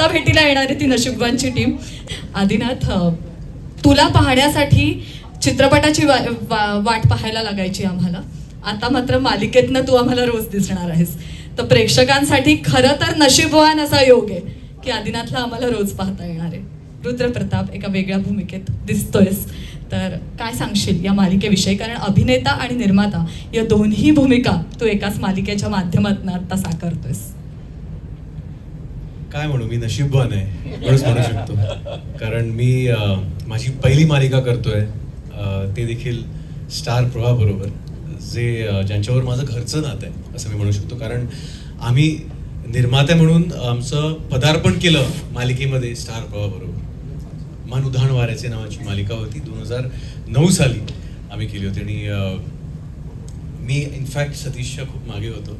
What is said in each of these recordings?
आत्ता भेटीला येणार आहे ती नशीबवानची टीम. आदिनाथ तुला पाहण्यासाठी चित्रपटाची वा, वा- वाट पाहायला लागायची आम्हाला. आता मात्र मालिकेतनं तू आम्हाला रोज दिसणार आहेस. तर प्रेक्षकांसाठी खरं तर नशीबवान असा योग आहे की आदिनाथला आम्हाला रोज पाहता येणार आहे. रुद्रप्रताप एका वेगळ्या भूमिकेत दिसतोयस. तर काय सांगशील या मालिकेविषयी? कारण अभिनेता आणि निर्माता या दोन्ही भूमिका तू एकाच मालिकेच्या माध्यमातून आत्ता साकारतोयस. काय म्हणू मी नशीबवान आहे एवढंच म्हणू शकतो. कारण मी माझी पहिली मालिका करतोय ते देखील स्टार प्रवाबरोबर जे ज्यांच्यावर माझं घरचं नातं आहे असं मी म्हणू शकतो. कारण आम्ही निर्माते म्हणून आमचं पदार्पण केलं मालिकेमध्ये स्टार प्रवाह मान उधाण वाऱ्याचे नावाची मालिका होती दोन हजार नऊ साली आम्ही केली होती. आणि मी इनफॅक्ट सतीशच्या खूप मागे होतो.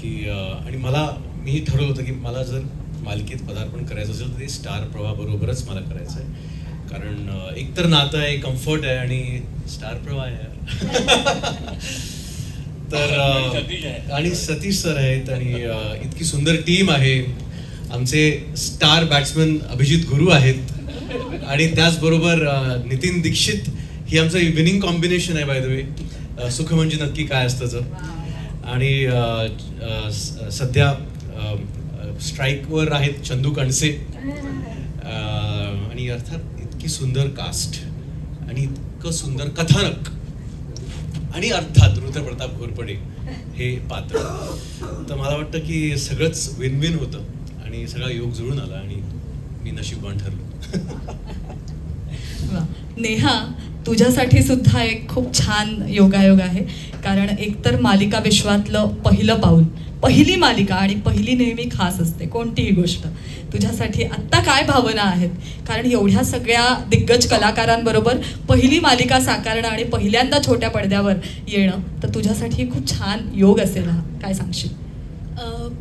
की आणि मला मी ठरवलं होतं की मला जर मालिकेत पदार्पण करायचं असेल तर ते स्टार प्रवाहाबरोबरच मला करायचं आहे. कारण अं, एक तर नातं आहे कम्फर्ट आहे आणि स्टार प्रवाह आहे तर आणि सतीश सर आहेत आणि इतकी सुंदर टीम आहे. आमचे स्टार बॅट्समन अभिजित गुरु आहेत. आणि त्याचबरोबर नितीन दीक्षित ही आमचं विनिंग कॉम्बिनेशन आहे बाय द वे सुख म्हणजे नक्की काय असतं आणि सध्या स्ट्राईकवर आहेत चंदू कणसे. आणि अर्थात इतकी सुंदर कास्ट आणि इतकं सुंदर कथानक. आणि अर्थात रुद्रप्रताप घोरपडे हे पात्र. तर मला वाटतं की सगळंच विन विन होतं आणि सगळा योग जुळून आला आणि मी नशीबवान ठरलो. नेहा तुझ्यासाठी सुद्धा एक खूप छान योगायोग आहे. कारण एकतर मालिका विश्वातलं पहिलं पाऊल पहिली मालिका आणि पहिली नेहमी खास असते. कोणतीही गोष्ट. तुझ्यासाठी आत्ता काय भावना आहेत? कारण एवढ्या सगळ्या दिग्गज कलाकारांबरोबर पहिली मालिका साकारणं आणि पहिल्यांदा छोट्या पडद्यावर येणं तर तुझ्यासाठी खूप छान योग असेल हा. काय सांगशील?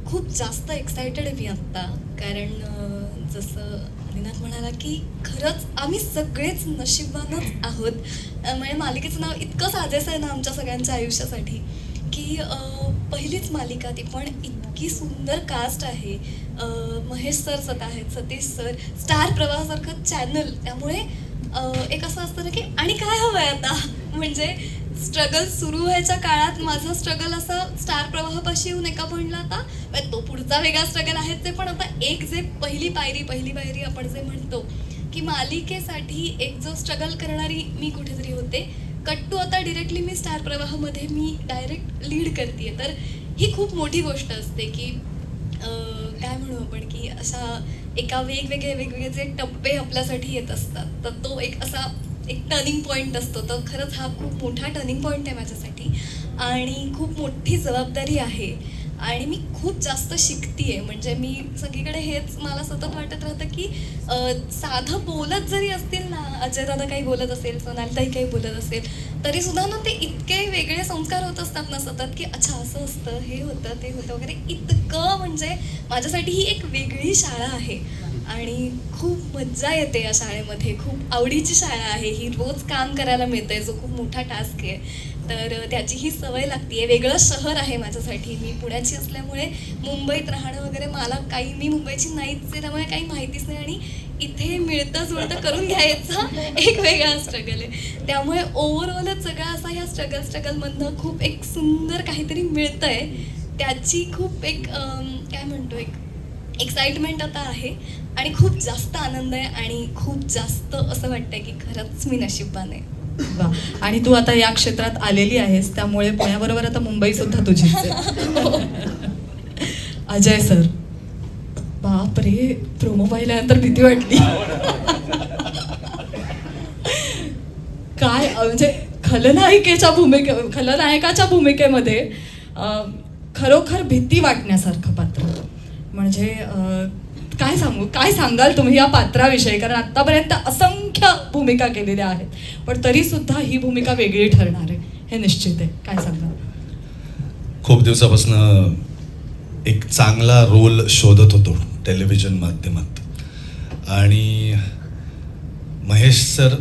खूप जास्त एक्सायटेड आहे मी आत्ता. कारण जसं आदिनाथ म्हणाला की खरंच आम्ही सगळेच नशीबवानच आहोत. म्हणजे मालिकेचं नाव इतकं साजेसं आहे ना आमच्या सगळ्यांच्या आयुष्यासाठी. की पहिलीच मालिका ती पण इतकी सुंदर कास्ट आहे. महेश सर सत आहेत सतीश सर स्टार प्रवाहासारखं चॅनल त्यामुळे एक असं असतं ना की आणि काय हवं आहे आता? म्हणजे स्ट्रगल सुरू व्हायच्या काळात माझं स्ट्रगल असं स्टार प्रवाहापाशी येऊन एका म्हणला आता तो पुढचा वेगळा स्ट्रगल आहे ते पण आता एक जे पहिली पायरी पहिली पायरी आपण जे म्हणतो की मालिकेसाठी एक जो स्ट्रगल करणारी मी कुठेतरी होते कट्टू आता डिरेक्टली मी स्टार प्रवाहामध्ये मी डायरेक्ट लीड करते तर ही खूप मोठी गोष्ट असते की काय म्हणू आपण की अशा एका वेगवेगळे वेगवेगळे जे टप्पे आपल्यासाठी येत असतात तर तो एक असा एक टर्निंग पॉईंट असतो. तर खरंच हा खूप मोठा टर्निंग पॉईंट आहे माझ्यासाठी. आणि खूप मोठी जबाबदारी आहे. आणि मी खूप जास्त शिकतीये. म्हणजे मी सगळीकडे हेच मला सतत वाटत राहतं की साधं बोलत जरी असतील ना अजय दादा काही बोलत असेल सोनालीताई काही बोलत असेल तरी सुद्धा ना ते इतके वेगळे संस्कार होत असतात ना सतत की अच्छा असं असतं हे होतं ते होतं वगैरे. इतकं म्हणजे माझ्यासाठी ही एक वेगळी शाळा आहे. आणि खूप मज्जा येते या शाळेमध्ये. खूप आवडीची शाळा आहे. ही रोज काम करायला मिळतंय जो खूप मोठा टास्क आहे. तर त्याची ही सवय लागते वेगळं शहर आहे माझ्यासाठी. मी पुण्याची असल्यामुळे मुंबईत राहणं वगैरे मला काही मी मुंबईची नाहीच आहे त्यामुळे काही माहितीच नाही आणि इथे मिळतं जुळतं करून घ्यायचा एक वेगळा स्ट्रगल आहे. त्यामुळे ओव्हरऑलच सगळा असा ह्या स्ट्रगल स्ट्रगलमधनं खूप एक सुंदर काहीतरी मिळतं आहे त्याची खूप एक काय म्हणतो एक एक्साइटमेंट आता आहे आणि खूप जास्त आनंद आहे आणि खूप जास्त असं वाटतं की खरंच मी नशीबवान आहे. वा आणि तू आता या क्षेत्रात आलेली आहेस त्यामुळे पुण्याबरोबर आता मुंबई सुद्धा आहे. अजय सर बाप रे प्रोमो पाहिल्यानंतर भीती वाटली काय म्हणजे खलनायिकेच्या भूमिके खलनायकाच्या भूमिकेमध्ये खरोखर भीती वाटण्यासारखं पात्र म्हणजे काय सांगू? काय सांगाल तुम्ही या पात्राविषयी? कारण आतापर्यंत असंख्य भूमिका केलेल्या आहेत. पण तरी सुद्धा ही भूमिका वेगळी ठरणार आहे. हे निश्चित आहे. काय सांगाल? खूप दिवसापासून एक चांगला रोल शोधत होतो टेलिव्हिजन माध्यमात. आणि महेश सर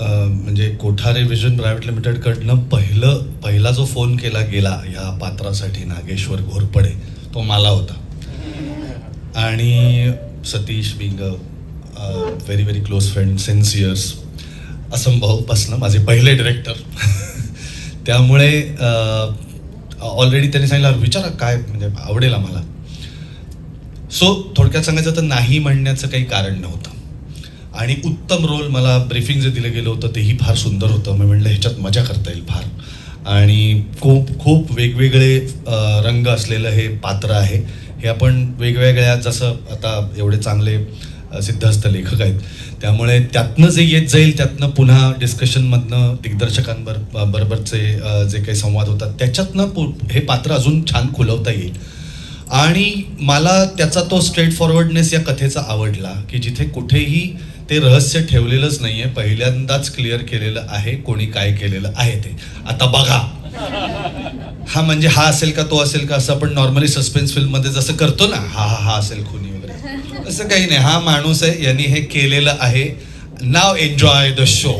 म्हणजे कोठारे विजन प्रायव्हेट लिमिटेडकडनं पहिलं पहिला जो फोन केला गेला ह्या पात्रासाठी नागेश्वर घोरपडे तो मला होता. आणि Satish being very very close friend since years असंभवपासनं माझे पहिले डिरेक्टर त्यामुळे ऑलरेडी त्यांनी सांगितलं विचारा काय म्हणजे आवडेल आम्हाला. सो थोडक्यात सांगायचं तर नाही म्हणण्याचं काही कारण नव्हतं. आणि उत्तम रोल मला ब्रीफिंग जे दिलं गेलं होतं तेही फार सुंदर होतं. मी म्हणलं ह्याच्यात मजा करता येईल फार. आणि खूप खूप वेगवेगळे रंग असलेलं हे पात्र आहे. हे आपण वेगवेगळ्या जसं आता एवढे चांगले सिद्धहस्त लेखक आहेत. त्यामुळे त्यातनं जे येत जाईल त्यातनं पुन्हा डिस्कशनमधनं दिग्दर्शकांबर बरोबरचे जे काही संवाद होतात त्याच्यातनं पु- हे पात्र अजून छान खुलवता येईल. आणि मला त्याचा तो स्ट्रेट फॉरवर्डनेस या कथेचा आवडला की जिथे कुठेही ते रहस्य ठेवलेलंच नाही आहे पहिल्यांदाच क्लिअर केलेलं आहे कोणी काय केलेलं आहे ते. आता बघा हा म्हणजे हा असेल का तो असेल का असं आपण नॉर्मली सस्पेन्स फिल्ममध्ये जसं करतो ना हा हा हा असेल खुनी वगैरे. असं काही नाही. हा माणूस आहे यांनी हे केलेलं आहे. नाव एन्जॉय द शो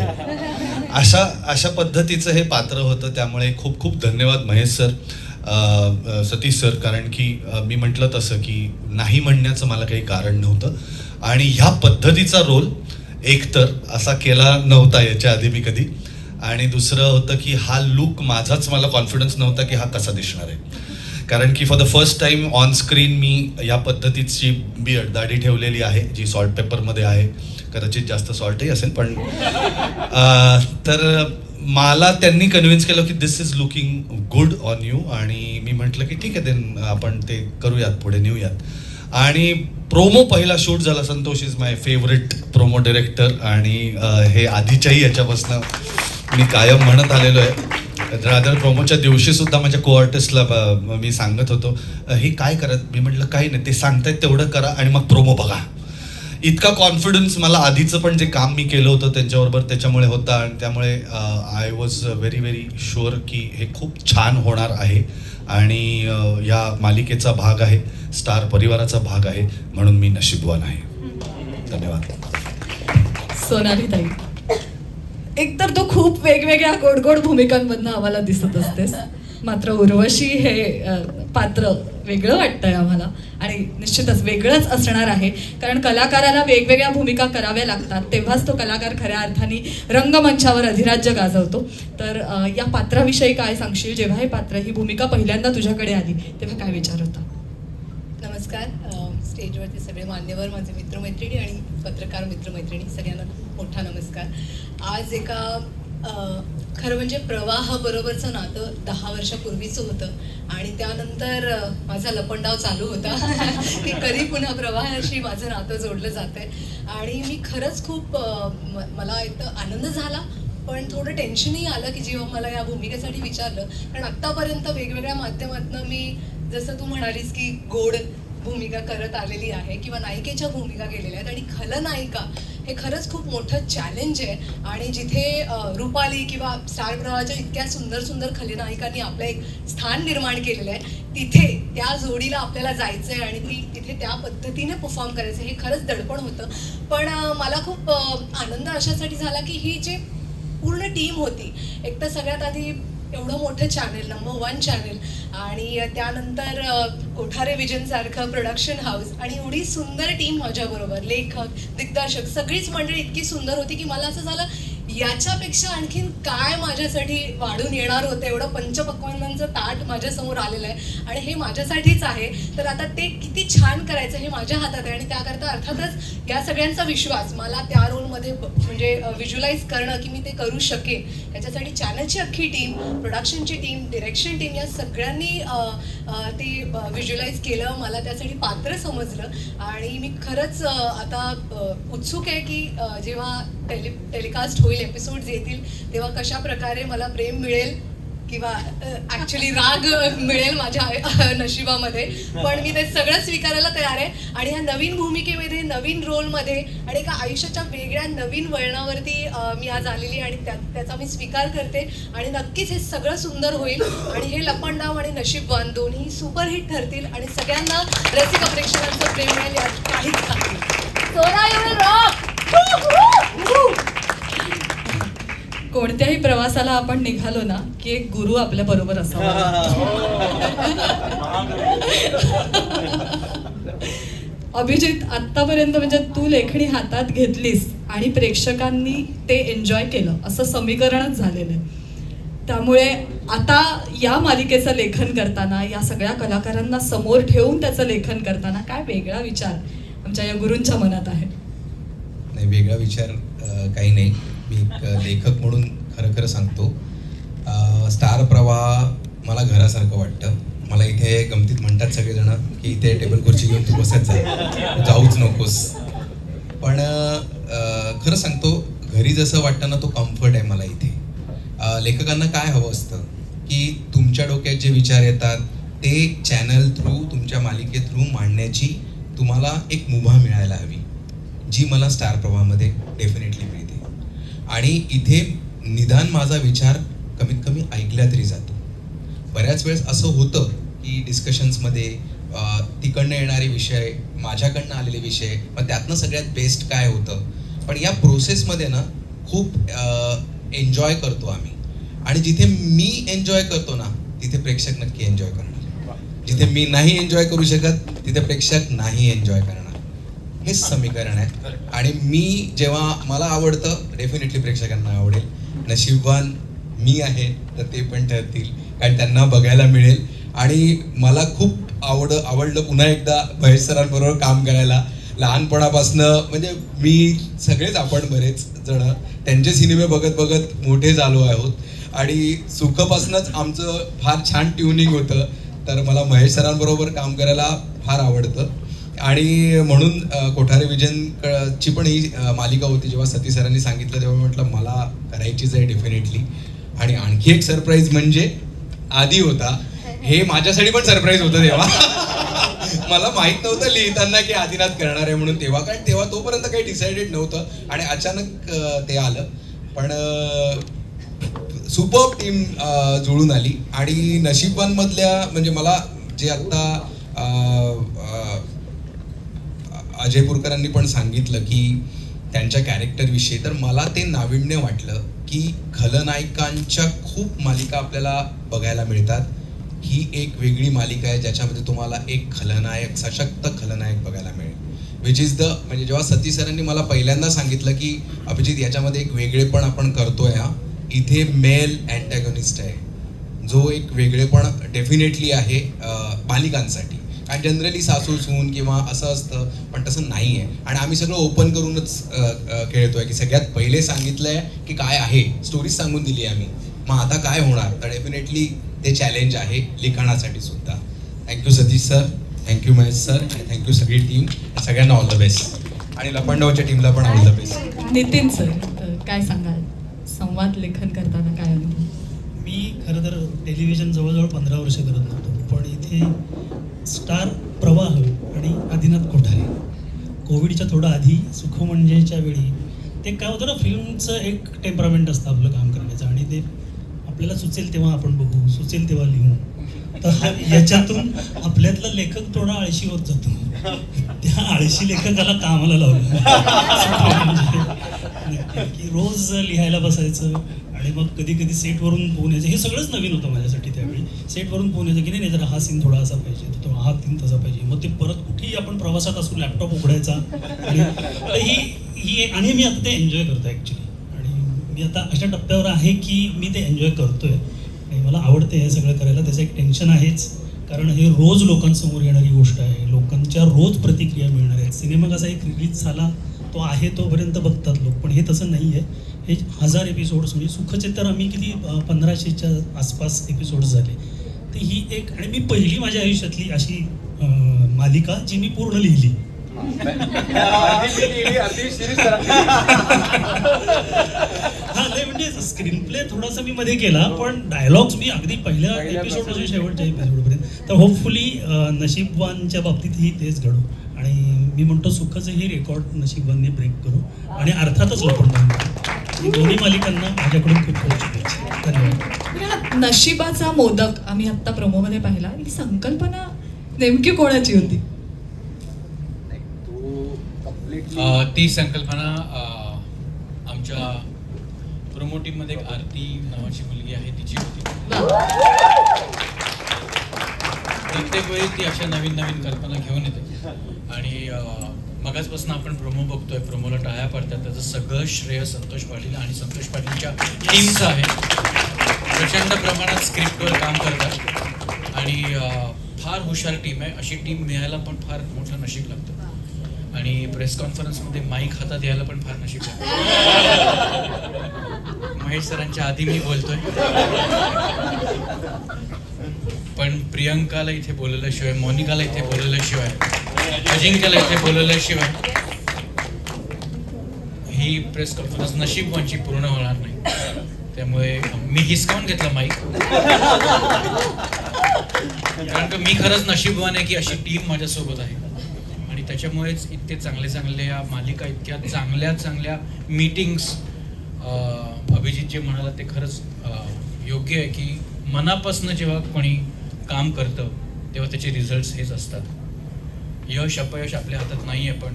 अशा अशा पद्धतीचं हे पात्र होतं. त्यामुळे खूप खूप धन्यवाद महेश सर सतीश सर कारण की मी म्हटलं तसं की नाही म्हणण्याचं मला काही कारण नव्हतं. आणि ह्या पद्धतीचा रोल एकतर असा केला नव्हता याच्या आधी मी कधी. आणि दुसरं होतं की हा लुक माझाच मला कॉन्फिडन्स नव्हता की हा कसा दिसणार आहे. कारण की for the first time on screen मी या पद्धतीची बियर्ड दाढी ठेवलेली आहे जी सॉल्ट पेपरमध्ये आहे. कदाचित जास्त सॉल्टही असेल पण तर मला त्यांनी कन्व्हिन्स केलं की this is looking good on you आणि मी म्हटलं की ठीक आहे देन आपण ते करूयात पुढे नेऊयात. आणि प्रोमो पहिला शूट झाला Santosh is my favourite promo director आणि हे आधीच्याही याच्यापासून मी कायम म्हणत आलेलो आहे. रादर प्रोमोच्या दिवशी सुद्धा माझ्या को आर्टिस्टला मी सांगत होतो हे काय करत? मी म्हटलं काही नाही ते सांगतायत तेवढं करा आणि मग प्रोमो बघा. इतका कॉन्फिडन्स मला आधीचं पण जे काम मी केलं होतं त्यांच्याबरोबर त्याच्यामुळे होता आणि त्यामुळे I was very very sure की हे खूप छान होणार आहे आणि या मालिकेचा भाग आहे स्टार परिवाराचा भाग आहे म्हणून मी नशीबवान आहे. धन्यवाद. सोनाली ताई. एकतर तो खूप वेगवेगळ्या गोड गोड भूमिकांमधनं आम्हाला दिसत असतेस. मात्र उर्वशी हे पात्र वेगळं वाटतंय आम्हाला आणि निश्चितच वेगळंच असणार आहे. कारण कलाकाराला वेगवेगळ्या भूमिका कराव्या लागतात तेव्हाच तो कलाकार खऱ्या अर्थाने रंगमंचावर अधिराज्य गाजवतो. तर या पात्राविषयी काय सांगशील? जेव्हा हे पात्र ही भूमिका पहिल्यांदा तुझ्याकडे आली तेव्हा काय विचार होता? नमस्कार. स्टेजवरती सगळे मान्यवर माझे मित्रमैत्रिणी आणि पत्रकार मित्रमैत्रिणी सगळ्यांना खूप मोठा नमस्कार. आज एका खरं म्हणजे प्रवाहाबरोबरचं नातं दहा वर्षापूर्वीचं होतं आणि त्यानंतर माझा लपंडाव चालू होता की कधी पुन्हा प्रवाहाशी माझं नातं जोडलं जात आहे आणि मी खरंच खूप मला एक तर आनंद झाला पण थोडं टेन्शनही आलं की जेव्हा मला या भूमिकेसाठी विचारलं. कारण आत्तापर्यंत वेगवेगळ्या माध्यमातून मी जसं तू म्हणालीस की गोड भूमिका करत आलेली आहे किंवा नायिकेच्या भूमिका केलेल्या आहेत. आणि खलनायिका हे खरंच खूप मोठं चॅलेंज आहे. आणि जिथे रुपाली किंवा स्टार प्रवाहाच्या इतक्या सुंदर सुंदर खलनायिकांनी आपलं एक स्थान निर्माण केलेलं आहे तिथे त्या जोडीला आपल्याला जायचं आहे आणि ती तिथे त्या पद्धतीने परफॉर्म करायचं हे खरंच दडपण होतं. पण मला खूप आनंद अशासाठी झाला की ही जी पूर्ण टीम होती एक तर सगळ्यात आधी एवढं मोठं चॅनेल नंबर वन चॅनेल आणि त्यानंतर कोठारे विजन सारखं प्रोडक्शन हाऊस आणि एवढी सुंदर टीम माझ्याबरोबर. लेखक दिग्दर्शक सगळीच मंडळी इतकी सुंदर होती की मला असं झालं याच्यापेक्षा आणखीन काय माझ्यासाठी वाढून येणार होतं? एवढं पंचपक्वांनांचं ताट माझ्यासमोर आलेलं आहे. आणि हे माझ्यासाठीच आहे. तर आता ते किती छान करायचं हे माझ्या हातात आहे. आणि त्याकरता अर्थातच या सगळ्यांचा विश्वास मला त्या रोलमध्ये म्हणजे व्हिज्युलाइज करणं की मी ते करू शकेन. याच्यासाठी चॅनलची अख्खी टीम प्रोडक्शनची टीम डिरेक्शन टीम या सगळ्यांनी ते व्हिज्युलाइज केलं मला त्यासाठी पात्र समजलं. आणि मी खरंच आता उत्सुक आहे की जेव्हा टेलि टेलिकास्ट होईल एपिसोड्स येतील तेव्हा कशा प्रकारे मला प्रेम मिळेल किंवा ऍक्च्युली राग मिळेल माझ्या नशिबामध्ये पण मी ते सगळं स्वीकारायला तयार आहे. आणि ह्या नवीन भूमिकेमध्ये नवीन रोलमध्ये आणि एका आयुष्याच्या वेगळ्या नवीन वळणावरती मी आज आलेली आणि त्या त्याचा मी स्वीकार करते. आणि नक्कीच हे सगळं सुंदर होईल. आणि हे लपंडाव आणि नशीबवान दोन्ही सुपरहिट ठरतील आणि सगळ्यांना रसिक प्रेक्षकांचं प्रेम मिळेल यात काहीच नाही. सोना rock! कोणत्याही प्रवासाला आपण निघालो ना की एक गुरु आपल्या बरोबर असावा. अभिजित आत्तापर्यंत म्हणजे तू लेखणी हातात घेतलीस आणि प्रेक्षकांनी ते एन्जॉय केलं. असं समीकरणच झालेलं आहे. त्यामुळे आता या मालिकेचं लेखन करताना या सगळ्या कलाकारांना समोर ठेवून त्याचं लेखन करताना काय वेगळा विचार आमच्या या गुरूंच्या मनात आहे? नाही वेगळा विचार काही नाही. मी एक लेखक म्हणून खरं खरं सांगतो. स्टार प्रवाह मला घरासारखं वाटतं. मला इथे गमतीत म्हणतात सगळेजण की इथे टेबल खुर्ची घेऊन तू बसत जा. जाऊच नकोस. पण खरं सांगतो घरी जसं वाटतं ना तो कम्फर्ट आहे मला इथे. लेखकांना काय हवं असतं? की तुमच्या डोक्यात जे विचार येतात ते चॅनल थ्रू तुमच्या मालिके थ्रू मांडण्याची तुम्हाला एक मुभा मिळायला हवी. जी मला स्टार प्रवाहामध्ये डेफिनेटली मिळते. आणि इथे निदान माझा विचार कमीत कमी ऐकला तरी जातो. बऱ्याच वेळेस असं होतं की डिस्कशन्समध्ये तिकडनं येणारे विषय माझ्याकडनं आलेले विषय मग त्यातनं सगळ्यात बेस्ट काय होतं? पण या प्रोसेसमध्ये ना खूप एन्जॉय करतो आम्ही. आणि जिथे मी एन्जॉय करतो ना तिथे प्रेक्षक नक्की एन्जॉय करणार. जिथे मी नाही एन्जॉय करू शकत तिथे प्रेक्षक नाही एन्जॉय करणार. हेच समीकरण आहे. आणि मी जेव्हा मला आवडतं डेफिनेटली प्रेक्षकांना आवडेल. नशीबवान मी आहे तर ते पण ठरतील. कारण त्यांना बघायला मिळेल. आणि मला खूप आवड आवडलं पुन्हा एकदा महेश सरांबरोबर काम करायला. लहानपणापासनं म्हणजे मी सगळेच आपण बरेच जण त्यांचे सिनेमे बघत बघत मोठे झालो आहोत. आणि सुखपासूनच आमचं फार छान ट्युनिंग होतं. तर मला महेश सरांबरोबर काम करायला फार आवडतं. आणि म्हणून कोठारे विजन ची पण ही मालिका होती. जेव्हा सती सरांनी सांगितलं तेव्हा म्हटलं मला करायचीच आहे डेफिनेटली आणि आणखी एक सरप्राईज म्हणजे आधी होता. हे माझ्यासाठी पण सरप्राईज होतं तेव्हा. मला माहीत नव्हतं लिहिताना की आदिनाथ करणार आहे म्हणून. तेव्हा कारण तेव्हा तोपर्यंत काही डिसाइडेड नव्हतं. आणि अचानक ते आलं. पण सुपर टीम जुळून आली. आणि नशिबांमधल्या म्हणजे मला जे आत्ता अ, अ, अजय पुरकरांनी पण सांगितलं की त्यांच्या कॅरेक्टरविषयी तर मला ते नाविन्य वाटलं की खलनायकांच्या खूप मालिका आपल्याला बघायला मिळतात. ही एक वेगळी मालिका आहे ज्याच्यामध्ये तुम्हाला एक खलनायक सशक्त खलनायक बघायला मिळेल. विच इज द म्हणजे जेव्हा सती सरांनी मला पहिल्यांदा सांगितलं की अभिजित याच्यामध्ये एक वेगळेपण आपण करतोय हा. इथे मेल अँटॅगनिस्ट आहे. जो एक वेगळेपण डेफिनेटली आहे अं, बालिकांसाठी आणि जनरली सासू सून किंवा असं असतं पण तसं नाही आहे आणि आम्ही सगळं ओपन करूनच खेळतोय की सगळ्यात पहिले सांगितलंय की काय आहे. स्टोरीज सांगून दिली आहे आम्ही. मग आता काय होणार? तर डेफिनेटली ते चॅलेंज आहे लिखाणासाठी सुद्धा. Thank you Satish sir thank you Mahesh sir आणि थँक्यू सगळी टीम सगळ्यांना ऑल द बेस्ट आणि लपंडावच्या टीमला पण all the best Nitin sir काय सांगाल? संवाद लेखन करताना काय अनुभव? मी खरं तर टेलिव्हिजन जवळजवळ पंधरा वर्ष करत नव्हतो. पण इथे स्टार प्रवाह आणि आदिनाथ कोठारे. कोविडच्या थोडं आधी सुख म्हणजेच्या वेळी ते काय होतं ना फिल्मचं एक टेम्परामेंट असतं आपलं काम करण्याचं आणि ते आपल्याला सुचेल तेव्हा आपण बघू सुचेल तेव्हा लिहू. तर याच्यातून आपल्यातला लेखक थोडा आळशी होत जातो. त्या आळशी लेखकाला कामाला लावलं. की रोज लिहायला बसायचं आणि मग कधी कधी सेटवरून फोन यायचं. हे सगळंच नवीन होतं माझ्यासाठी त्यावेळी. सेटवरून फोन यायचं की नाही नाही, जरा हा सीन थोडा असा पाहिजे तर तो हा सीन तसा पाहिजे. मग ते परत कुठेही आपण प्रवासात असू लॅपटॉप उघडायचा. आणि ही ही आणि मी आता ते एन्जॉय करतो ॲक्च्युली आणि मी आता अशा टप्प्यावर आहे की मी ते एन्जॉय करतोय. आणि मला आवडते हे सगळं करायला. त्याचं एक टेन्शन आहेच. कारण हे रोज लोकांसमोर येणारी गोष्ट आहे. लोकांच्या रोज प्रतिक्रिया मिळणार आहेत. सिनेमा कसा एक रिलीज झाला तो आहे तोपर्यंत बघतात लोक. पण हे तसं नाही आहे हे हजार एपिसोड्स म्हणजे सुखचे तर आम्ही किती पंधराशेच्या आसपास एपिसोड्स झाले. तर ही एक आणि मी पहिली माझ्या आयुष्यातली अशी मालिका जी मी पूर्ण लिहिली. हा नाही म्हणजे स्क्रीन प्ले थोडासा मी मध्ये केला पण डायलॉग्स मी अगदी पहिल्या एपिसोडपासून शेवटच्या एपिसोडपर्यंत तर होपफुली नशीबवानच्या बाबतीतही तेच घडू. आणि मी म्हणतो सुखाचंही रेकॉर्ड नशीबवानने ब्रेक करू आणि अर्थातच लपण दोन्ही मालिकांना माझ्याकडून खूप खूप धन्यवाद. नशिबाचा मोदक आम्ही आत्ता प्रोमोमध्ये पाहिला. ही संकल्पना नेमकी कोणाची होती? ती संकल्पना आमच्या प्रोमो टीममध्ये एक आरती नावाची मुलगी आहे तिची होती. प्रत्येक वेळी ती अशा नवीन नवीन कल्पना घेऊन येते. आणि मगाचपासून आपण प्रोमो बघतोय प्रोमोला टाळ्या पडतात. त्याचं सगळं श्रेय संतोष पाटील आणि संतोष पाटीलच्या टीमचं आहे. प्रचंड प्रमाणात स्क्रिप्टवर काम करतात. आणि फार हुशार टीम आहे. अशी टीम मिळायला पण फार मोठं नशीब लागतं. आणि प्रेस कॉन्फरन्समध्ये माईक हातात यायला पण फार नशीब लागतं. महेश सरांच्या आधी मी बोलतोय. पण प्रियंकाला इथे बोलवल्याशिवाय मोनिकाला इथे बोलवल्याशिवाय अजिंक्यला इथे बोलवल्याशिवाय ही प्रेस कॉन्फरन्स नशीबवांची पूर्ण होणार नाही. त्यामुळे मी हिसकावून घेतला माईक कारण का मी खरंच नशीबवान आहे की अशी टीम माझ्यासोबत आहे. आणि त्याच्यामुळेच इतके चांगले चांगले या मालिका इतक्या चांगल्या चांगल्या मीटिंग्स अभिजित जे म्हणाला ते खरंच योग्य आहे की मनापासनं जेव्हा कोणी काम करतं तेव्हा त्याचे रिझल्ट्स हेच असतात. यश अपयश आपल्या हातात नाही आहे पण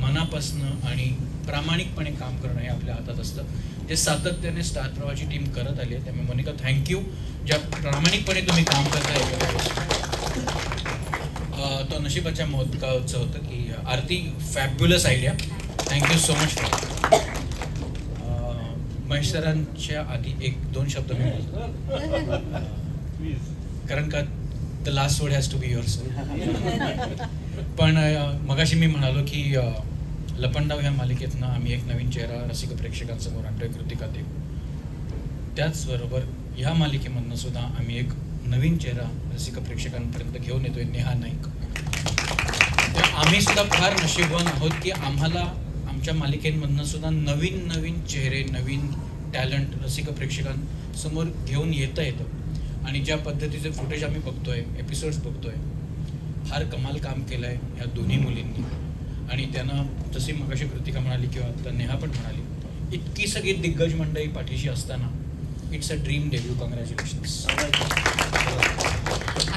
मनापासनं आणि प्रामाणिकपणे काम करणं हे आपल्या हातात असतं. ते सातत्याने स्टार प्रवाची टीम करत आली आहे. त्यामुळे मोनिका थँक्यू ज्या प्रामाणिकपणे तुम्ही काम करताय तो नशिबाच्या मोदकाचं होतं की Aarti fabulous idea thank you so much for Mahesh सरांच्या आधी एक दोन शब्द मी बोलतो. कारण का the last word has to be yours पण मगाशी मी म्हणालो की लपंडाव ह्या मालिकेतनं आम्ही एक नवीन चेहरा रसिक प्रेक्षकांसमोर आणतोय कृतिका देव. त्याचबरोबर ह्या मालिकेमधनं सुद्धा आम्ही एक नवीन चेहरा रसिक प्रेक्षकांपर्यंत घेऊन येतोय नेहा नाईक. तर आम्ही सुद्धा फार नशीबवान आहोत की आम्हाला आमच्या मालिकेमधनं सुद्धा नवीन नवीन चेहरे नवीन टॅलेंट रसिक प्रेक्षकांसमोर घेऊन येता येतं. आणि ज्या पद्धतीचे फुटेज आम्ही बघतोय एपिसोड्स बघतोय फार कमाल काम केलं आहे ह्या दोन्ही मुलींनी. आणि त्यांना जशी मगाशी कृतिका म्हणाली किंवा आता नेहा पण म्हणाली इतकी सगळी दिग्गज मंडळी पाठीशी असताना it's a dream debut congratulations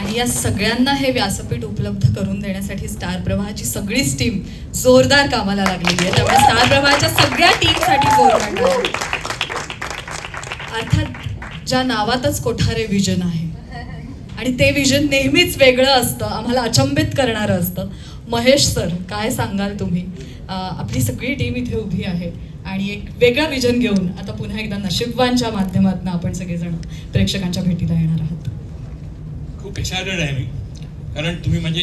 आणि या सगळ्यांना हे व्यासपीठ उपलब्ध करून देण्यासाठी स्टार प्रवाहाची सगळीच टीम जोरदार कामाला लागलेली आहे. त्यामुळे स्टार प्रवाहाच्या सगळ्या टीमसाठी जोरदार अर्थात ज्या नावातच कोठारे विजन आहे. आणि ते विजन नेहमीच वेगळं असतं आम्हाला अचंबित करणारं असतं. महेश सर काय सांगाल तुम्ही? आपली सगळी टीम इथे उभी आहे आणि एक वेगळा विजन घेऊन आता पुन्हा एकदा नशीबवानच्या माध्यमातून आपण सगळेजण प्रेक्षकांच्या भेटीला येणार आहोत. खूप एक्सायटेड आहे मी? कारण तुम्ही म्हणजे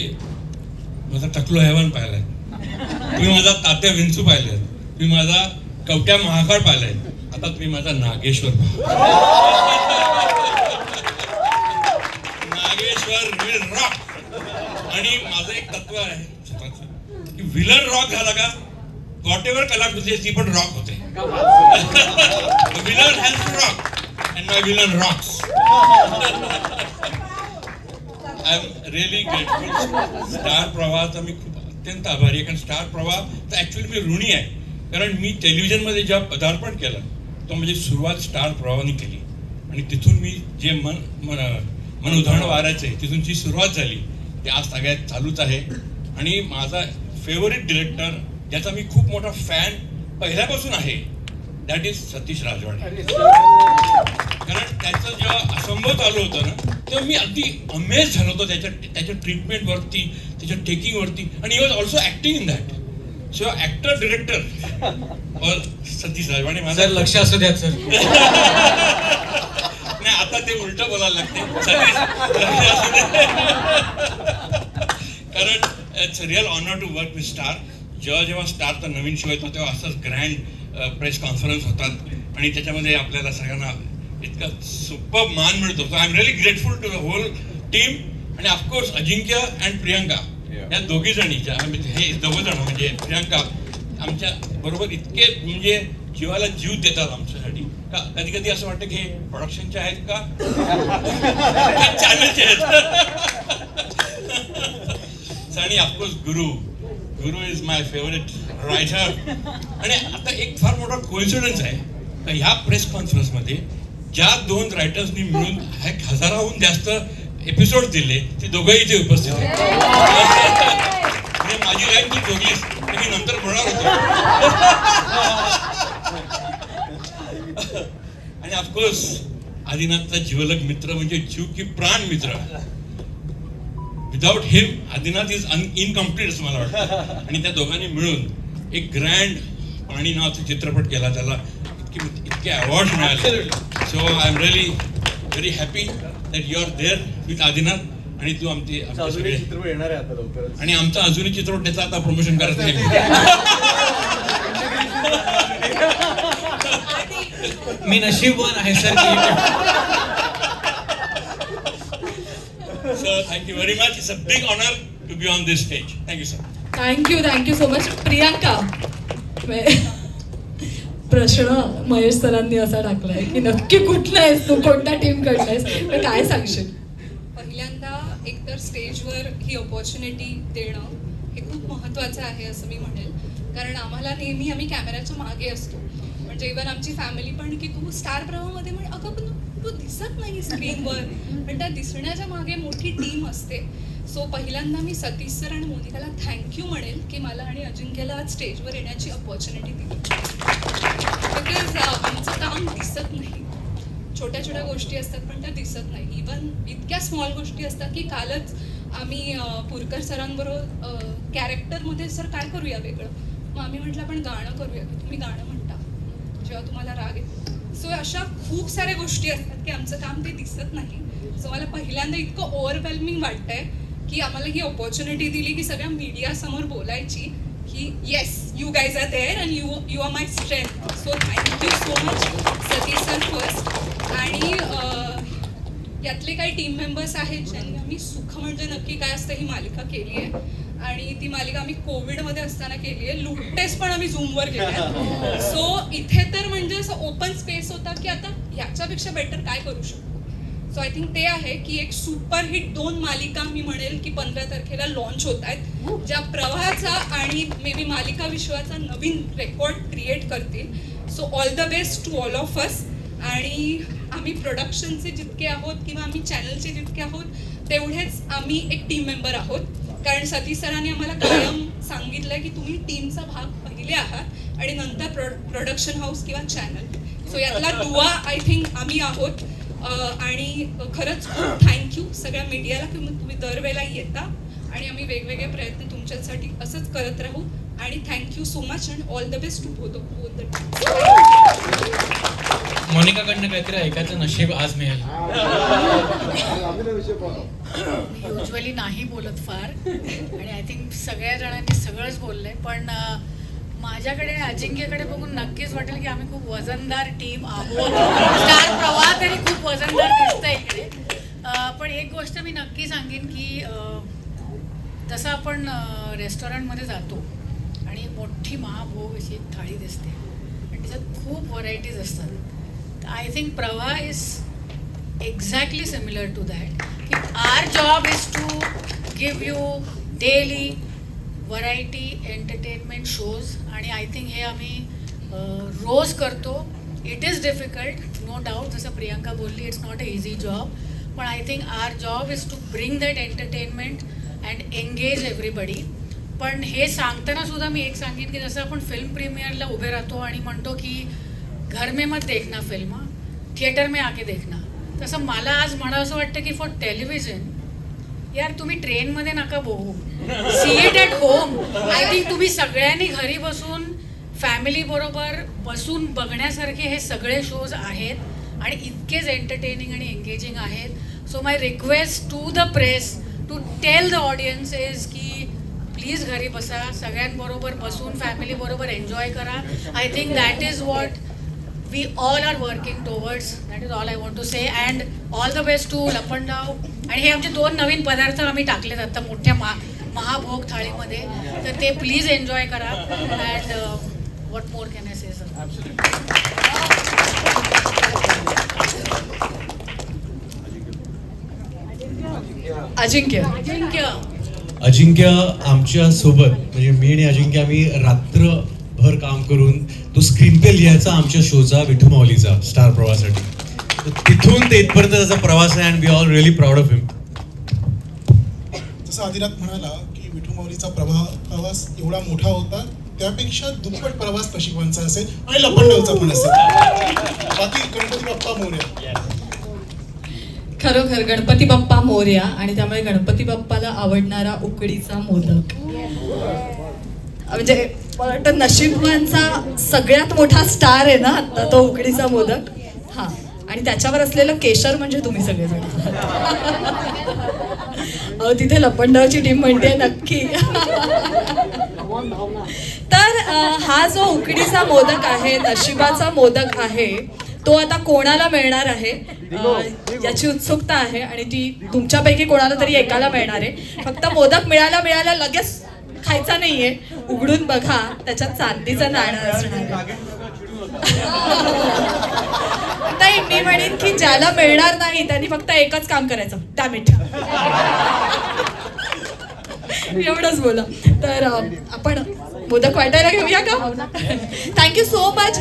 माझा टकलो हैवान पाहिलाय. तुम्ही माझा तात्या विंचू पाहिलाय. तुम्ही माझा कवट्या महाकाळ पाहिलाय. आता तुम्ही माझा नागेश्वर नागेश्वर विल रॉक आणि माझं एक तत्व आहे की विलन रॉक झाला का वॉट एव्हर कलाकृती ती पण रॉक होते. Villain has rock and my villain rocks I am really grateful Star प्रवाहाचा मी खूप अत्यंत आभारी आहे. कारण स्टार प्रवाह तर ॲक्च्युली मी ऋणी आहे. कारण मी टेलिव्हिजनमध्ये जेव्हा पदार्पण केलं तो म्हणजे सुरुवात स्टार प्रवाहाने केली. आणि तिथून मी जे मन मन मन उदाहरण वारायचे तिथून जी सुरुवात झाली ते आज सगळ्यात चालूच आहे. आणि माझा फेवरेट डिरेक्टर ज्याचा मी खूप मोठा फॅन पहिल्यापासून आहे दॅट इज सतीश राजवाडे. कारण त्याचं जेव्हा असंभव चालू होतं ना तेव्हा मी अगदी अमेज झालो होतो त्याच्या त्याच्या ट्रीटमेंटवरती त्याच्या टेकिंगवरती आणि he was also acting in that so actor director Satish Rajwade माझा सर लक्ष असू द्या सर. नाही आता ते उलट बोलायला लागते. सतीश. कारण it's real honour to work with Star जेव्हा जेव्हा स्टारचा नवीन शो येतो तेव्हा असंच ग्रँड प्रेस कॉन्फरन्स होतात. आणि त्याच्यामध्ये आपल्याला सगळ्यांना इतका सुपर मान मिळतो. So I am really grateful to the whole team आणि of course Ajinkya and Priyanka. या दोघी जणी ज्या आम्ही- हे दोघं जण म्हणजे प्रियंका आमच्या बरोबर इतके म्हणजे जीवाला जीव देतात आमच्यासाठी. का कधी कधी असं वाटतं की हे प्रोडक्शनचे आहेत का? चॅनलचे आहेत. आणि of course Guru Guru is my favourite writer आणि आता एक फार मोठा कोइन्सिडन्स आहे. का ह्या प्रेस कॉन्फरन्समध्ये ज्या दोन रायटर्सनी मिळून एक हजाराहून जास्त एपिसोड दिले ते दोघंही इथे उपस्थित आहेत म्हणजे माझी लाईन तू जोगलीस मी नंतर बोलणार होतो. आणि ऑफकोर्स आदिनाथचा जीवलग मित्र म्हणजे जीव की प्राण मित्र. Without him Adinath is incomplete असं मला वाटतं. आणि त्या दोघांनी मिळून एक ग्रँड पाणी नावाचा चित्रपट केला त्याला इतके इतके अवॉर्ड मिळाले. So I am really very happy that you are there with Adinath आणि तू आमचे सगळे. येणार आहे आता लवकरच. आणि आमचा अजूनही चित्रपट त्याचा आता प्रमोशन करत नाही मी नशीबवान आहे सर की sir thank you very much it's a big honour to be on this stage thank you sir thank you thank you so much Priyanka प्रश्न महेश सरांनी असा टाकलाय की नक्की कुठला आहेस तू? कोणत्या टीम कडला आहेस तर काय सांगशील? पहिल्यांदा एकतर स्टेजवर ही ऑपॉर्च्युनिटी देणं हे खूप महत्त्वाचं आहे असं मी म्हणेल. कारण आम्हाला नेहमी आम्ही कॅमेऱ्याच्या मागे असतो. म्हणजे इवन आमची फॅमिली पण की तू स्टार प्रवाहामध्ये म्हण अगं पण तू दिसत नाही स्क्रीनवर पण त्या दिसण्याच्या मागे मोठी टीम असते. सो पहिल्यांदा मी सतीश सर आणि मोनिकाला थँक्यू म्हणेल की मला आणि अजिंक्यला आज स्टेजवर येण्याची अपॉर्च्युनिटी दिली. बिकॉज आमचं काम दिसत नाही. छोट्या छोट्या गोष्टी असतात पण त्या दिसत नाही. इवन इतक्या स्मॉल गोष्टी असतात की कालच आम्ही पुरकर सरांबरोबर कॅरेक्टरमध्ये सर काय करूया वेगळं? मग आम्ही म्हटलं आपण गाणं करूया. की तुम्ही गाणं म्हणता. जेव्हा तुम्हाला राग येतो. सो अशा खूप साऱ्या गोष्टी असतात की आमचं काम ते दिसत नाही. सो मला पहिल्यांदा इतकं ओव्हरवेल्मिंग वाटतंय. की आम्हाला ही ऑपॉर्च्युनिटी दिली की सगळ्या मीडियासमोर बोलायची की yes you guys are there and you you are my strength so thank you so much Satish sir first आणि यातले काही टीम मेंबर्स आहेत ज्यांनी आम्ही सुख म्हणजे नक्की काय असतं ही मालिका केली आहे. आणि ती मालिका आम्ही कोविडमध्ये असताना केली आहे. लुकटेस पण आम्ही झूमवर केल्या सो इथे तर म्हणजे असं ओपन स्पेस होता की आता ह्याच्यापेक्षा बेटर काय करू शकतो सो आय थिंक ते आहे की एक सुपरहिट दोन मालिका मी म्हणेल की पंधरा तारखेला लॉन्च होत आहेत ज्या प्रवाहाचा आणि मे बी मालिका विश्वाचा नवीन रेकॉर्ड क्रिएट करतील. So all the best to all of us आणि आम्ही प्रोडक्शनचे जितके आहोत किंवा आम्ही चॅनलचे जितके आहोत तेवढेच आम्ही एक टीम मेंबर आहोत. कारण सतीश सरांनी आम्हाला कायम सांगितलं की तुम्ही टीमचा भाग पहिले आहात आणि नंतर प्रोडक्शन हाऊस किंवा चॅनल सो यातला दुवा आय थिंक आम्ही आहोत. आणि खरंच खूप थँक्यू सगळ्या मीडियाला की तुम्ही दरवेळेला येता आणि आम्ही वेगवेगळे प्रयत्न तुमच्यासाठी असंच करत राहू. आणि thank you so much and all the best to both both the मोनिकाकडनं काहीतरी ऐकायचं नशीब आज मिळेल. युजली नाही बोलत फार. आणि आय थिंक सगळ्या जणांनी सगळंच बोललंय. पण माझ्याकडे अजिंक्यकडे बघून नक्कीच वाटेल की आम्ही खूप वजनदार टीम आहोत. स्टार प्रवाह तरी खूप वजनदार दिसतंय इकडे. पण एक गोष्ट मी नक्की सांगेन की तसं जसं आपण रेस्टॉरंटमध्ये जातो आणि मोठी महाभोग अशी एक थाळी दिसते. आणि त्याच्यात खूप व्हरायटीज असतात. तर I think Pravah is exactly similar to that की our job is to give you daily variety entertainment shows आणि आय थिंक हे आम्ही रोज करतो. It is difficult no doubt जसं प्रियांका बोलली it's not a easy job पण I think our job is to bring that entertainment and engage everybody पण हे सांगताना सुद्धा मी एक सांगेन की जसं आपण फिल्म प्रीमियरला उभे राहतो आणि म्हणतो की घर में मत देखना फिल्म थिएटर में आके देखना. तसं मला आज म्हणावं असं वाटतं की फॉर टेलिव्हिजन यार तुम्ही ट्रेनमध्ये नका बघू. See it at home I think तुम्ही सगळ्यांनी घरी बसून फॅमिली बरोबर बसून बघण्यासारखे हे सगळे शोज आहेत आणि इतकेच एंटरटेनिंग आणि एंगेजिंग आहेत. So my request to the press to tell the audience is की प्लीज घरी बसा सगळ्यांबरोबर बसून फॅमिली बरोबर एन्जॉय करा. I think that is what we all are working towards that is all I want to say and all the best to Lapandav. आणि हे आमचे दोन नवीन पदार्थ आम्ही टाकलेत आता मोठ्या महा महाभोग थाळीमध्ये. तर ते प्लीज एन्जॉय करा. And what more can I say sir Ajinkya. Ajinkya. Ajinkya आमच्यासोबत म्हणजे मी आणि अजिंक्य आम्ही रात्र रात्रभर काम करून तो स्क्रीन पे लिहायचा आमच्या शोचा विठू माऊलीचा स्टार प्रवासाठी तिथून ते इथपर्यंत त्याचा प्रवास आहे and we all really proud of him जसं आदिनाथ म्हणाला की विठू माऊलीचा प्रवाह प्रवास एवढा मोठा होता त्यापेक्षा दुप्पट प्रवास नशिबांचा असेल आणि लपंडावचा पण असेल. बाकी गणपती बाप्पा मोर्या. खरोखर गणपती बाप्पा मोर्या आणि त्यामुळे गणपती बाप्पाला आवडणारा उकडीचा मोदक. म्हणजे मला वाटतं नशीबवांचा सगळ्यात मोठा स्टार आहे ना आता तो उकडीचा मोदक. हा. आणि त्याच्यावर असलेलं केशर म्हणजे तुम्ही सगळेजण. अहो, तिथे लपंडावची टीम म्हणते नक्की. तर हा जो उकडीचा मोदक आहे नशिबाचा मोदक आहे तो आता कोणाला मिळणार आहे? याची उत्सुकता आहे आणि ती तुमच्यापैकी कोणाला तरी एकाला मिळणार आहे. फक्त मोदक मिळाला मिळाला लगेच खायचा नाहीये. उघडून बघा त्याच्यात चांदीचं नाणं असणार. नाही मी म्हणेन की ज्याला मिळणार नाही त्यांनी फक्त एकच काम करायचं. डॅमिट एवढंच बोला तर आपण मोदक वाटायला घेऊया का? Thank you so much